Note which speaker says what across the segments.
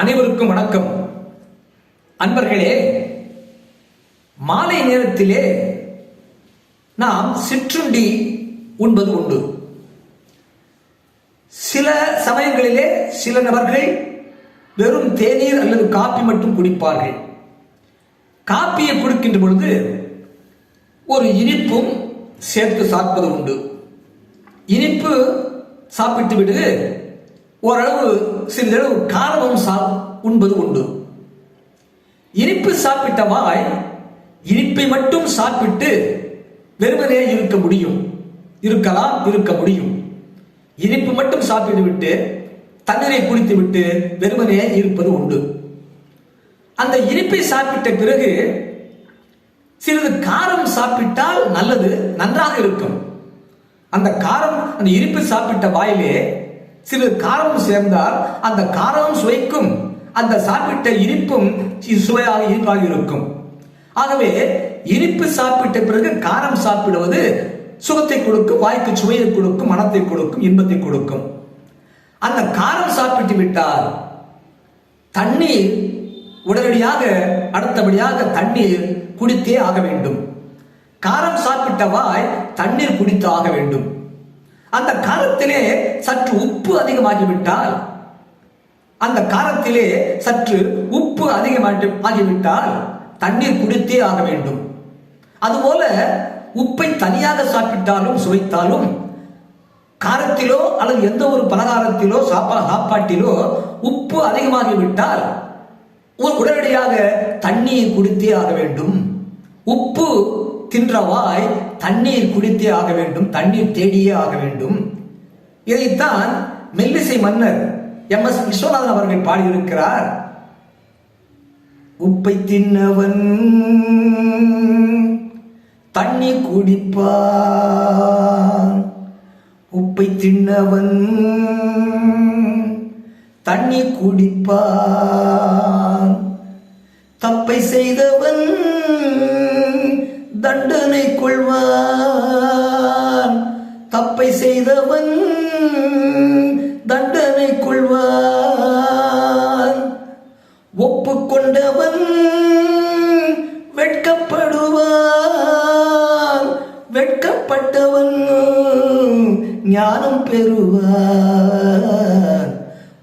Speaker 1: அனைவருக்கும் வணக்கம். அன்பர்களே மாலை நேரத்திலே நாம் சிற்றுண்டி உண்பது உண்டு. சில சமயங்களிலே சில நபர்கள் வெறும் தேநீர் அல்லது காப்பி மட்டும் குடிப்பார்கள். காப்பியை குடிக்கின்ற பொழுது ஒரு இனிப்பும் சேர்த்து சாப்பிடுவது உண்டு. இனிப்பு சாப்பிட்டு விடுது ஓரளவு சிறிதளவு காரமும் சா உண்பது உண்டு. இனிப்பு சாப்பிட்ட வாய் இனிப்பை மட்டும் சாப்பிட்டு வெறுமனே இருக்க முடியும். இருக்கலாம் இருக்க முடியும். இனிப்பு மட்டும் சாப்பிட்டு விட்டு தண்ணீரை குடித்து விட்டு வெறுமனே இருப்பது உண்டு. அந்த இனிப்பை சாப்பிட்ட பிறகு சிறிது காரம் சாப்பிட்டால் நல்லது நன்றாக இருக்கும். அந்த காரம் அந்த இனிப்பு சாப்பிட்ட வாயிலே சிறு காரம் சேர்ந்தால் அந்த காரம் சுவைக்கும் அந்த சாப்பிட்ட இனிப்பும் சுவையாக இனிப்பாக இருக்கும். ஆகவே இனிப்பு சாப்பிட்ட பிறகு காரம் சாப்பிடுவது சுகத்தை கொடுக்கும் வாய்க்கு சுவையை கொடுக்கும் மனத்தை கொடுக்கும் இன்பத்தை கொடுக்கும். அந்த காரம் சாப்பிட்டு விட்டால் தண்ணீர் உடனடியாக அடுத்தபடியாக தண்ணீர் குடித்தே ஆக வேண்டும். காரம் சாப்பிட்ட வாய் தண்ணீர் குடித்து ஆக வேண்டும். அந்த காரத்திலே சற்று உப்பு அதிகமாகிவிட்டால் அந்த காரத்திலே சற்று உப்பு அதிகமாகி ஆகிவிட்டால் தண்ணீர் குடித்தே ஆக வேண்டும். அதுபோல உப்பை தனியாக சாப்பிட்டாலும் சுவைத்தாலும் காரத்திலோ அல்லது எந்த ஒரு பலகாரத்திலோ சாப்பா சாப்பாட்டிலோ உப்பு அதிகமாகிவிட்டால் உடனடியாக தண்ணீர் குடித்தே ஆக வேண்டும். உப்பு தின்றவாய் தண்ணீர் குடித்தே ஆக வேண்டும் தண்ணீர் தேடியே ஆக வேண்டும். இதைத்தான் மெல்லிசை மன்னர் எம் எஸ் விஸ்வநாதன் அவர்கள் பாடியிருக்கிறார். உப்பை தின்னவன் தண்ணி குடிப்பான். உப்பை தின்னவன் தண்ணி குடிப்பான். தப்பை செய்தவன் தண்டனை கொள்வான். தப்பை செய்தவன் தண்டனை கொள்வான். ஒப்புக்கொண்டவன் வெட்கப்படுவான். வெட்கப்பட்டவன் ஞானம் பெறுவான்.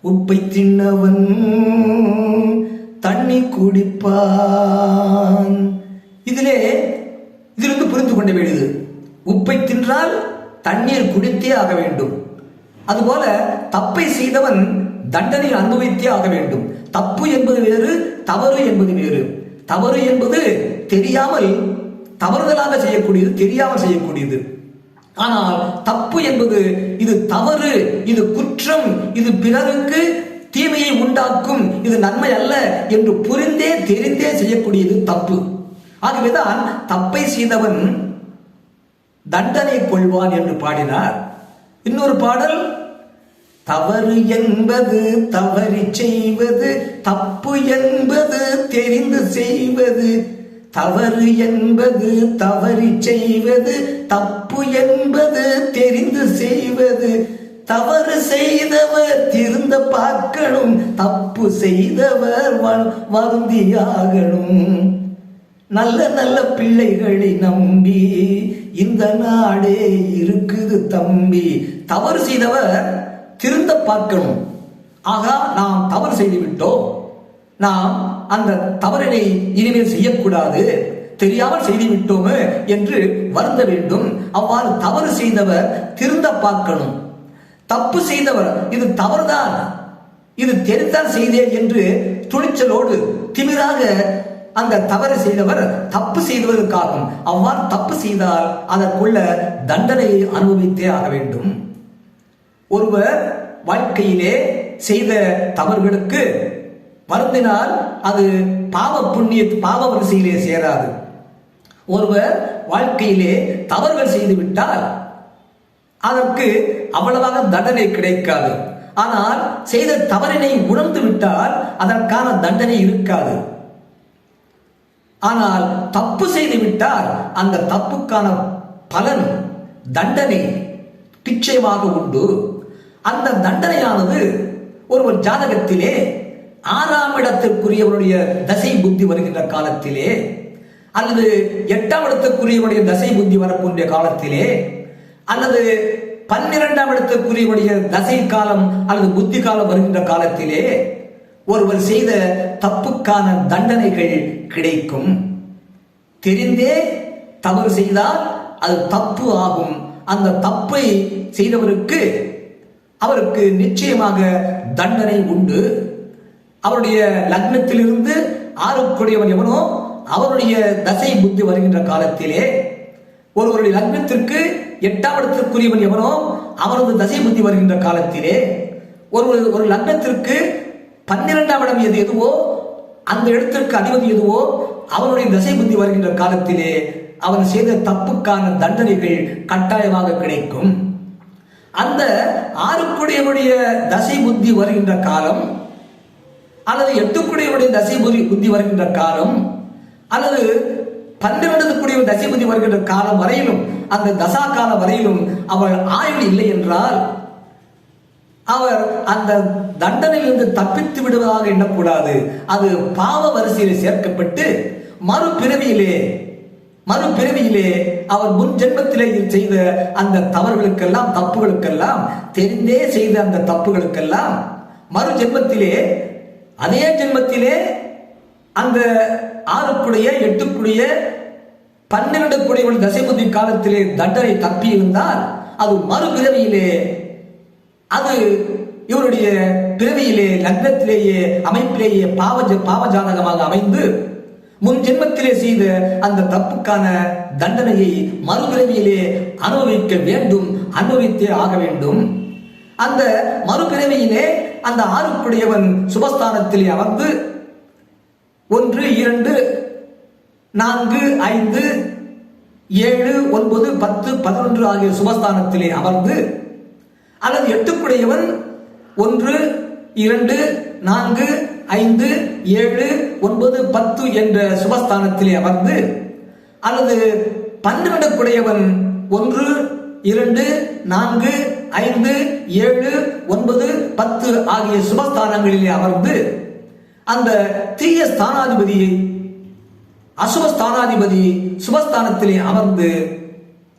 Speaker 1: உப்பை தின்னவன் தண்ணி குடிப்பான். இதிலே கொண்டு விடுது. உப்பை தின்றால் தண்ணீர் குடித்தே ஆக வேண்டும். அதுபோல தப்பை செய்தவன் தண்டனை அனுபவித்தே ஆக வேண்டும். தப்பு என்பது வேறு தவறு என்பது வேறு. தவறு என்பது தெரியாமல் தவறுதலாக செய்யக்கூடியது தெரியாமல் செய்யக்கூடியது. ஆனால் தப்பு என்பது இது தவறு இது குற்றம் இது பிறருக்கு தீமையை உண்டாக்கும் இது நன்மை அல்ல என்று புரிந்தே தெரிந்தே செய்யக்கூடியது தப்பு. ஆகவேதான் தப்பை செய்தவன் தண்டனை கொள்வான் என்று பாடினார். இன்னொரு பாடல் தவறு என்பது தவறி செய்வது தப்பு என்பது தெரிந்து செய்வது தவறு என்பது தவறி செய்வது தப்பு என்பது தெரிந்து செய்வது. தவறு செய்தவர் திருந்த பார்க்கணும் தப்பு செய்தவர் வருந்தியாகணும். நல்ல நல்ல பிள்ளைகளை நம்பி இந்த நாடே இருக்குது தம்பி. தவறு செய்தவர் திருந்த பார்க்கணும். ஆகா நாம் தவறு செய்து விட்டோம் நாம் அந்த தவறினை இனிமேல் செய்யக்கூடாது. தெரியாமல் செய்து விட்டோமே என்று வருந்த வேண்டும். அவ்வாறு தவறு செய்தவர் திருந்த பார்க்கணும். தப்பு செய்தவர் இது தவறுதான். இது தெரிந்தால் செய்தேன் என்று துணிச்சலோடு திமிராக அந்த தவறு செய்தவர் தப்பு செய்தவருக்காகும் அவ்வாறு தப்பு செய்தால் அதற்குள்ள தண்டனையை அனுபவித்தே ஆக வேண்டும். ஒருவர் வாழ்க்கையிலே செய்த தவறுகளுக்கு வருந்தினால் அது பாவ புண்ணிய பாவ வரிசையிலே சேராது. ஒருவர் வாழ்க்கையிலே தவறுகள் செய்துவிட்டால் அதற்கு அவ்வளவாக தண்டனை கிடைக்காது. ஆனால் செய்த தவறினை உணர்ந்து விட்டால் அதற்கான தண்டனை இருக்காது. ஆனால் தப்பு செய்து விட்டால் அந்த தப்புக்கான பலன் தண்டனை நிச்சயமாக உண்டு. அந்த தண்டனையானது ஒருவர் ஜாதகத்திலே ஆறாம் இடத்திற்குரியவருடைய தசை புத்தி வருகின்ற காலத்திலே அல்லது எட்டாம் இடத்திற்குரியவருடைய தசை புத்தி வரக்கூடிய காலத்திலே அல்லது பன்னிரெண்டாம் இடத்திற்குரியவருடைய தசை காலம் அல்லது புத்தி காலம் வருகின்ற காலத்திலே ஒருவர் செய்த தப்புக்கான தண்டனைகள் கிடைக்கும். தெரிந்தே தவறு செய்தால் அது தப்பு ஆகும். அந்த தப்பை செய்தவருக்கு அவருக்கு நிச்சயமாக தண்டனை உண்டு. அவருடைய லக்னத்திலிருந்து ஆறுக்குடையவன் எவனோ அவருடைய தசை புத்தி வருகின்ற காலத்திலே ஒருவருடைய லக்னத்திற்கு எட்டாம் இடத்திற்குரியவன் எவனோ அவரது தசை புத்தி வருகின்ற காலத்திலே ஒரு ஒரு லக்னத்திற்கு பன்னிரெண்டாம் இடம் எது எதுவோ அந்த இடத்திற்கு அதிபதி எதுவோ அவனுடைய தசை புத்தி வருகின்ற காலத்திலே அவன் செய்த தப்புக்கான தண்டனைகள் கட்டாயமாக கிடைக்கும். அந்த ஆறுக்குடையவனுடைய தசை புத்தி வருகின்ற காலம் அல்லது எட்டுக்குடையவனுடைய தசை புத்தி புத்தி வருகின்ற காலம் அல்லது பன்னிரண்டுக்குடைய தசை புத்தி வருகின்ற காலம் வரையிலும் அந்த தசா காலம் வரையிலும் அவள் ஆயுள் இல்லை என்றால் அவர் அந்த தண்டனையிலிருந்து தப்பித்து விடுவதாக எண்ணக்கூடாது. அது பாவ வரிசையில் சேர்க்கப்பட்டு மறுபிறவியிலே மறுபிறவியிலே அவர் முன் ஜென்மத்திலே செய்த அந்த தவறுகளுக்கெல்லாம் தப்புகளுக்கெல்லாம் தெரிந்தே செய்த அந்த தப்புகளுக்கெல்லாம் மறு ஜென்மத்திலே அதே ஜென்மத்திலே அந்த ஆறுக்குடைய எட்டுக்குடைய பன்னிரண்டு குடைகள் தசைபுத்தி காலத்திலே தண்டனை தப்பி இருந்தால் அது மறுபிறவியிலே அது இவருடைய பிறவியிலே லக்னத்திலேயே அமைப்பிலேயே பாவ பாவஜாதகமாக அமைந்து முன் ஜென்மத்திலே செய்த அந்த தப்புக்கான தண்டனையை மறுபிறவியிலே அனுபவிக்க வேண்டும் அனுபவித்தே ஆக வேண்டும். அந்த மறுபிறவியிலே அந்த ஆறுக்குடையவன் சுபஸ்தானத்திலே அமர்ந்து ஒன்று இரண்டு நான்கு ஐந்து ஏழு ஒன்பது பத்து பதினொன்று ஆகிய சுபஸ்தானத்திலே அமர்ந்து அல்லது எட்டுக்குடையவன் ஒன்று இரண்டு நான்கு ஐந்து ஏழு ஒன்பது பத்து என்ற சுபஸ்தானத்திலே அமர்ந்து அல்லது பன்னிரண்டுக்குடையவன் ஒன்று இரண்டு நான்கு ஐந்து ஏழு ஒன்பது பத்து ஆகிய சுபஸ்தானங்களிலே அமர்ந்து அந்த தீய ஸ்தானாதிபதியை அசுபஸ்தானாதிபதி சுபஸ்தானத்திலே அமர்ந்து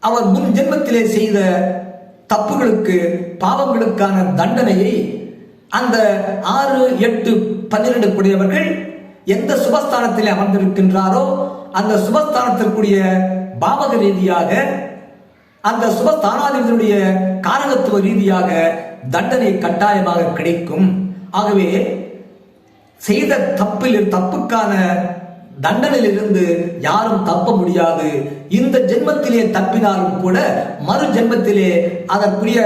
Speaker 1: அவர் முன் ஜென்மத்திலே செய்த தப்புகளுக்கு பாவங்களுக்கான தண்டனையை அந்த ஆறு எட்டு பன்னிரண்டு கூடியவர்கள் எந்த சுபஸ்தானத்தில் அமர்ந்திருக்கின்றாரோ அந்த சுபஸ்தானத்திற்குரிய பாவக ரீதியாக அந்த சுபஸ்தானாதிபதியுடைய காரகத்துவ ரீதியாக தண்டனை கட்டாயமாக கிடைக்கும். ஆகவே செய்த தப்பில் தப்புக்கான தண்டனையிலிருந்து யாரும் தப்ப முடியாது. இந்த ஜென்மத்திலே தப்பினாலும் கூட மறு ஜென்மத்திலே அதற்குரிய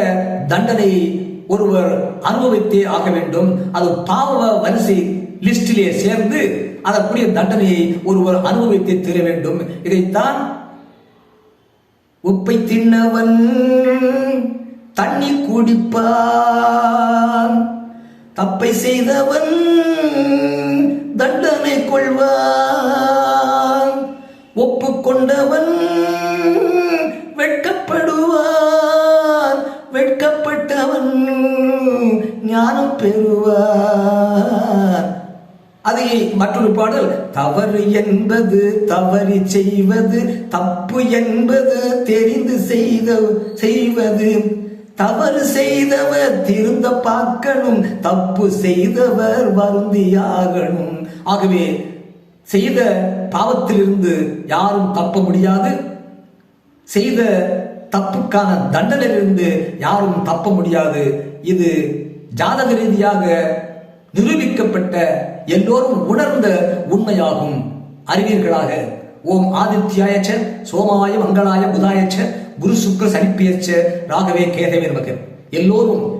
Speaker 1: தண்டனை ஒருவர் அனுபவித்தே ஆக வேண்டும். அது பாவ வரிசை லிஸ்டிலே சேர்ந்து அதற்குரிய தண்டனையை ஒருவர் அனுபவித்தே தீர வேண்டும். இதைத்தான் உப்பை தின்னவன் தண்ணி குடிப்பான். தப்பை செய்தவன் தண்டனை கொள்வான். ஒப்புக்கொண்டவன் வெட்கப்படுவான். வெட்கப்பட்டவன் ஞானம் பெறுவார். அதை மற்றொரு பாடல் தவறு என்பது தவறி செய்வது தப்பு என்பது தெரிந்து செய்த செய்வது. தவறு செய்தவர் திருந்த பார்க்கணும் தப்பு செய்தவர் வருந்தியாகணும். ஆகவே செய்த பாவத்திலிருந்து யாரும் தப்ப முடியாது. செய்த தப்புக்கான தண்டனையிலிருந்து யாரும் தப்ப முடியாது. இது ஜாதக ரீதியாக நிரூபிக்கப்பட்ட எல்லோரும் உணர்ந்த உண்மையாகும். அறிவீர்களாக ஓம் ஆதித்யாயச்ச சோமாய மங்களாய புதாயச்ச குரு சுக்ர சனிப்பியச்ச ராகவே கேதவே நமக்கு எல்லோரும்